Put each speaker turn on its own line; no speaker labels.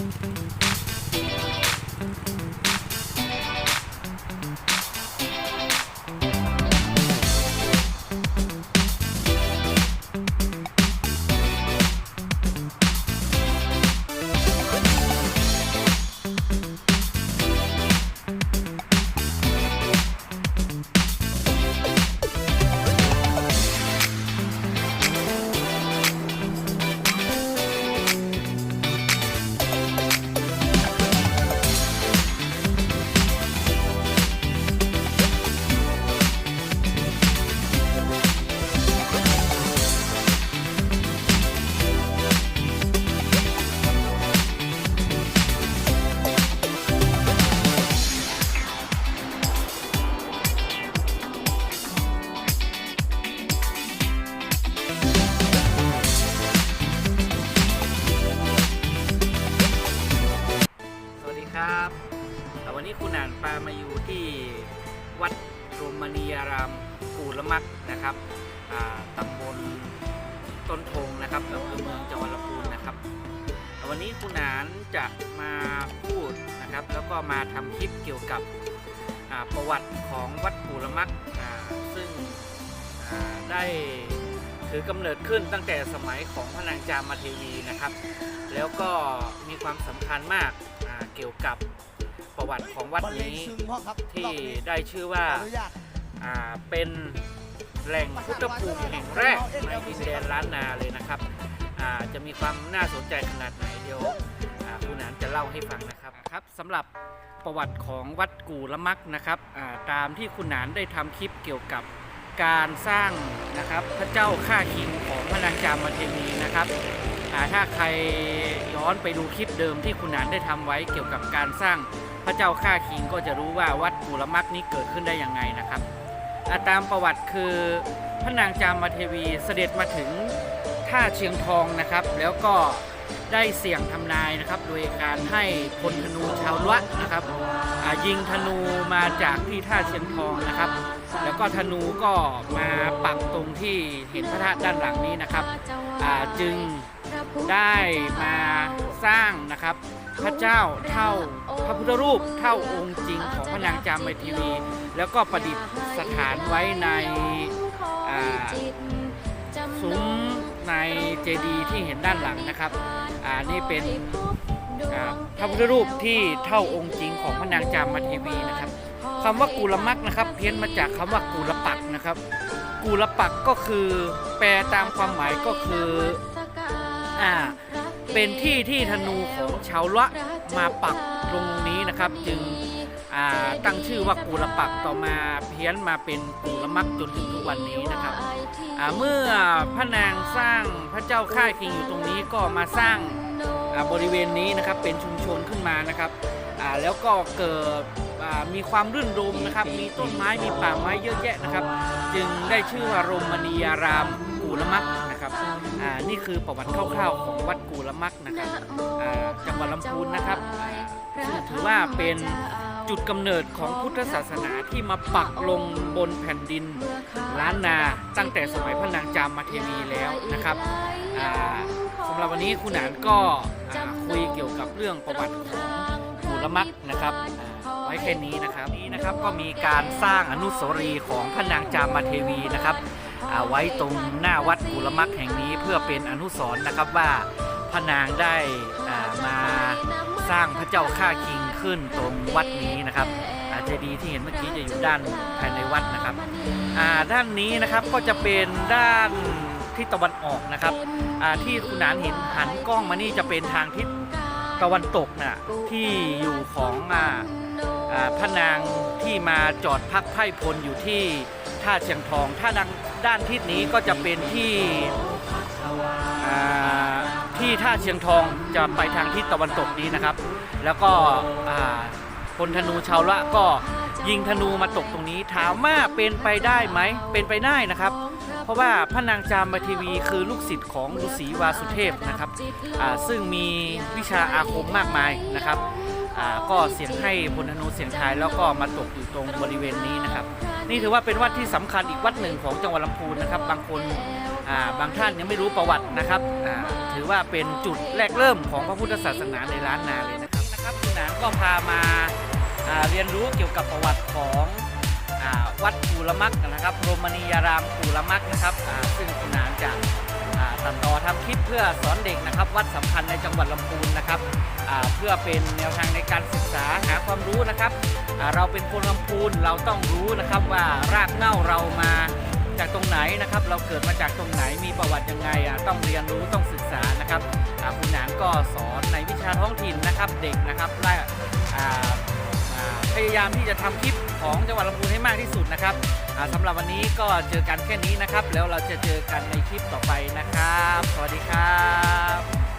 Thank you. มาอยู่ที่วัดโรมณียารามกูละมักนะครับตำบลต้นทงนะครับอำเภอเมืองจังหวัดลำพูนนะครับ วันนี้คุณอ่านจะมาพูดนะครับ แล้วก็มาทำคลิปเกี่ยวกับประวัติของวัดกูละมักซึ่งได้ถือกำเนิดขึ้นตั้งแต่สมัยของพระนางจามเทวีนะครับ แล้วก็มีความสำคัญมากเกี่ยวกับ วัติของวัดนี้ที่ได้ชื่อว่าาเป็นแหล่งพุทธภูมิแห่งแรกในดินแดนล้านนาเลยนะครับจะมีความน่าสนใจขนาดไหนเดี๋ยวคุณหนานจะเล่าให้ฟังนะครับครับสำหรับประวัติของวัดกู่ละมักนะครับตามที่คุณหนานได้ทำคลิปเกี่ยวกับการสร้างนะครับพระเจ้าข้าคิงของพระนางจามเทวีนะครับถ้าใครย้อนไปดูคลิปเดิมที่คุณหนานได้ทำไว้เกี่ยวกับการสร้าง พระเจ้าข้าคิงก็จะรู้ว่าวัดกุลมักนี้เกิดขึ้นได้ยังไงนะครับาตามประวัติคือพระนางจามเทวีเสด็จมาถึงท่าเชียงทองนะครับ แล้วก็ได้เสี่ยงทำนายนะครับ โดยการให้พลธนูชาวละนะครับยิงธนูมาจากที่ท่าเชียงทองนะครับ แล้วก็ธนูก็มาปักตรงที่เห็นพระธาตุด้านหลังนี้นะครับจึง ได้มาสร้างนะครับ พระเจ้าเท่าพระพุทธรูปเท่าองค์จริงของพระนางจามทีวี แล้วก็ประดิษฐานไว้ในซุ้มในเจดีย์ที่เห็นด้านหลังนะครับอ่านี่เป็นพระพุทธรูปที่เท่าองค์จริงของพระนางจามทีวีนะครับคำว่ากูลมักนะครับ เพี้ยนมาจากคำว่ากูลปักนะครับกูลปักก็คือแปลตามความหมายก็คือ อ่าเป็นที่ที่ธนูของชาวละมาปักตรงนี้นะครับ จึงอ่าตั้งชื่อว่ากูละปักต่อมาเพี้ยนมาเป็นกูละมักจนถึงทุกวันนี้นะครับอ่าเมื่อพระนางสร้างพระเจ้าค่ายคิงอยู่ตรงนี้ก็มาสร้างอ่าบริเวณนี้นะครับเป็นชุมชนขึ้นมานะครับอ่าแล้วก็เกิดอ่ามีความรื่นรมนะครับ มีต้นไม้มีป่าไม้เยอะแยะนะครับ จึงได้ชื่อว่ารมณียาราม กูละมักนะครับอ่านี่คือประวัติคร่าวๆของวัดกูละมักนะครับอ่าจังหวัดลำพูนนะครับซึ่งถือว่าเป็นจุดกำเนิดของพุทธศาสนาที่มาปักลงบนแผ่นดินล้านนาตั้งแต่สมัยพระนางจามเทวีแล้วนะครับอ่าสำหรับวันนี้คุณหนานก็อ่าคุยเกี่ยวกับเรื่องประวัติของกูละมักนะครับอ่าไว้แค่นี้นะครับนี้นะครับก็มีการสร้างอนุสรีของพระนางจามเทวีนะครับ ไว้ตรงหน้าวัดกุลมักแห่งนี้เพื่อเป็นอนุสรณ์นะครับว่าพระนางได้มาสร้างพระเจ้าข้าคิงขึ้นตรงวัดนี้นะครับอาเจดีย์ที่เห็นเมื่อกี้จะอยู่ด้านภายในวัดนะครับด้านนี้นะครับก็จะเป็นด้านทิศตะวันออกนะครับที่คุณนานเห็นหันกล้องมานี่จะเป็นทางทิศตะวันตกน่ะที่อยู่ของอพระนาง ที่มาจอดพักไพ่พลอยู่ที่ท่าเชียงทอง ถ้าดังด้านทิศนี้ก็จะเป็นที่ที่ท่าเชียงทองจะไปทางทิศตะวันตกนี้นะครับ แล้วก็อ่าพลธนูชาวละก็ยิงธนูมาตกตรงนี้ถามว่าเป็นไปได้ไหมเป็นไปได้นะครับ เพราะว่าพระนางจามทีวีคือลูกศิษย์ของฤาษีวาสุเทพนะครับซึ่งมีวิชาอาคมมากมายนะครับ อ่าก็เสียงให้พลธนูเสียงทายแล้วก็มาตกอยู่ตรงบริเวณนี้นะครับ นี่ถือว่าเป็นวัดที่สำคัญอีกวัดหนึ่งของจังหวัดลำพูนนะครับ บางคนอ่าบางท่านยังไม่รู้ประวัตินะครับอ่าถือว่าเป็นจุดแรกเริ่มของพระพุทธศาสนาในล้านนาเลยนะครับนะครับคุณหนานก็พามาอ่าเรียนรู้เกี่ยวกับประวัติของอวัดกูลมักนะครับโรมานียารามกูลมักนะครับซึ่งคุณหนานจะ ตัดต่อทำคลิปเพื่อสอนเด็กนะครับ วัดสำคัญในจังหวัดลำพูนนะครับเพื่อเป็นแนวทางในการศึกษาหาความรู้นะครับเราเป็นคนลำพูนเราต้องรู้นะครับว่ารากเหง้าเรามาจากตรงไหนนะครับ เราเกิดมาจากตรงไหนมีประวัติยังไงอะต้องเรียนรู้ต้องศึกษานะครับคุณหนานก็สอนในวิชาท้องถิ่นนะครับเด็กนะครับและพยายามที่จะทำคลิป ของจังหวัดลำพูนให้มากที่สุดนะครับสำหรับวันนี้ก็เจอกันแค่นี้นะครับ แล้วเราจะเจอกันในคลิปต่อไปนะครับ สวัสดีครับ